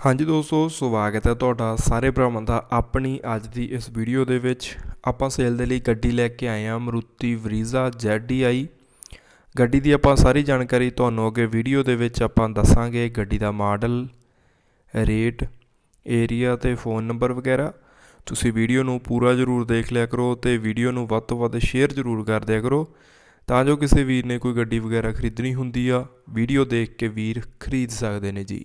ਹਾਂਜੀ ਦੋਸਤੋ, ਸਵਾਗਤ ਹੈ ਤੁਹਾਡਾ ਸਾਰੇ ਭਰਾਵਾਂ ਦਾ ਆਪਣੀ ਅੱਜ ਦੀ ਇਸ ਵੀਡੀਓ ਦੇ ਵਿੱਚ। ਆਪਾਂ ਸੇਲ ਦੇ ਲਈ ਗੱਡੀ ਲੈ ਕੇ ਆਏ ਹਾਂ, ਮਰੂਤੀ ਵਰੀਜ਼ਾ ZDI ਗੱਡੀ ਦੀ ਆਪਾਂ ਸਾਰੀ ਜਾਣਕਾਰੀ ਤੁਹਾਨੂੰ ਅੱਗੇ ਵੀਡੀਓ ਦੇ ਵਿੱਚ ਆਪਾਂ ਦੱਸਾਂਗੇ। ਗੱਡੀ ਦਾ ਮਾਡਲ, ਰੇਟ, ਏਰੀਆ ਤੇ ਫੋਨ ਨੰਬਰ ਵਗੈਰਾ। ਤੁਸੀਂ ਵੀਡੀਓ ਨੂੰ ਪੂਰਾ ਜ਼ਰੂਰ ਦੇਖ ਲਿਆ ਕਰੋ ਤੇ ਵੀਡੀਓ ਨੂੰ ਵੱਧ ਤੋਂ ਵੱਧ ਸ਼ੇਅਰ ਜ਼ਰੂਰ ਕਰ ਦਿਆ ਕਰੋ ਤਾਂ ਜੋ ਕਿਸੇ ਵੀਰ ਨੇ ਕੋਈ ਗੱਡੀ ਵਗੈਰਾ ਖਰੀਦਣੀ ਹੁੰਦੀ ਆ। ਵੀਡੀਓ ਦੇਖ ਕੇ ਵੀਰ ਖਰੀਦ ਸਕਦੇ ਨੇ ਜੀ।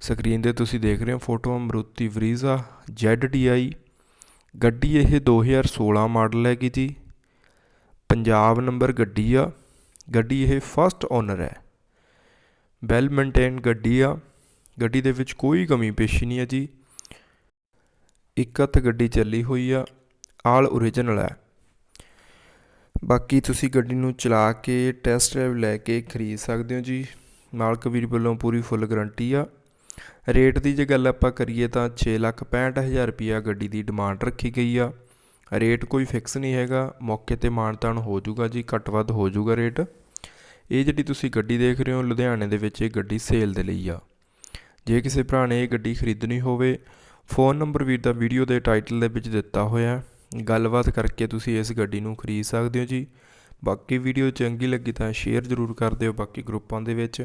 ਸਕਰੀਨ ਤੇ ਤੁਸੀਂ ਦੇਖ ਰਹੇ ਹੋ ਫੋਟੋ ਮਰੂਤੀ ਵਰੀਜ਼ਾ ZDI ਗੱਡੀ ਇਹ 2016 ਮਾਡਲ ਹੈਗੀ ਜੀ ਪੰਜਾਬ ਨੰਬਰ ਗੱਡੀ ਆ। ਗੱਡੀ ਇਹ ਫਸਟ ਓਨਰ ਹੈ। ਵੈਲ ਮੇਨਟੇਨ ਗੱਡੀ ਆ। ਗੱਡੀ ਦੇ ਵਿੱਚ ਕੋਈ ਕਮੀ ਪੇਸ਼ੀ ਨਹੀਂ ਹੈ ਜੀ। ਇੱਕ ਹੱਥ ਗੱਡੀ ਚੱਲੀ ਹੋਈ ਆ। ਆਲ ਓਰੀਜਨਲ ਹੈ। ਬਾਕੀ ਤੁਸੀਂ ਗੱਡੀ ਨੂੰ ਚਲਾ ਕੇ ਟੈਸਟ ਡਰਾਈਵ ਲੈ ਕੇ ਖਰੀਦ ਸਕਦੇ ਹੋ ਜੀ। ਮਾਲਕ ਵੀਰ ਵੱਲੋਂ ਪੂਰੀ ਫੁੱਲ ਗਾਰੰਟੀ ਆ। ਰੇਟ ਦੀ ਜੇ ਗੱਲ ਆਪਾਂ ਕਰੀਏ ਤਾਂ ਛੇ ਲੱਖ ਪੈਂਹਠ ਹਜ਼ਾਰ ਰੁਪਈਆ ਗੱਡੀ ਦੀ ਡਿਮਾਂਡ ਰੱਖੀ ਗਈ ਆ। ਰੇਟ ਕੋਈ ਫਿਕਸ ਨਹੀਂ ਹੈਗਾ। ਮੌਕੇ ਤੇ ਮਾਨਤਾਨ ਹੋ ਜਾਊਗਾ ਜੀ, ਘੱਟ ਵੱਧ ਹੋ ਜਾਊਗਾ ਰੇਟ। ਇਹ ਜਿਹੜੀ ਤੁਸੀਂ ਗੱਡੀ ਦੇਖ ਰਹੇ ਹੋ, ਲੁਧਿਆਣੇ ਦੇ ਵਿੱਚ ਇਹ ਗੱਡੀ ਸੇਲ ਦੇ ਲਈ ਆ। ਜੇ ਕਿਸੇ ਭਰਾ ਨੇ ਇਹ ਗੱਡੀ ਖਰੀਦਣੀ ਹੋਵੇ ਫੋਨ ਨੰਬਰ ਵੀਰ ਦਾ ਵੀਡੀਓ ਦੇ ਟਾਈਟਲ ਦੇ ਵਿੱਚ ਦਿੱਤਾ ਹੋਇਆ। ਗੱਲਬਾਤ ਕਰਕੇ ਤੁਸੀਂ ਇਸ ਗੱਡੀ ਨੂੰ ਖਰੀਦ ਸਕਦੇ ਹੋ ਜੀ। ਬਾਕੀ ਵੀਡੀਓ ਚੰਗੀ ਲੱਗੀ ਤਾਂ ਸ਼ੇਅਰ ਜ਼ਰੂਰ ਕਰ ਦਿਓ ਬਾਕੀ ਗਰੁੱਪਾਂ ਦੇ ਵਿੱਚ।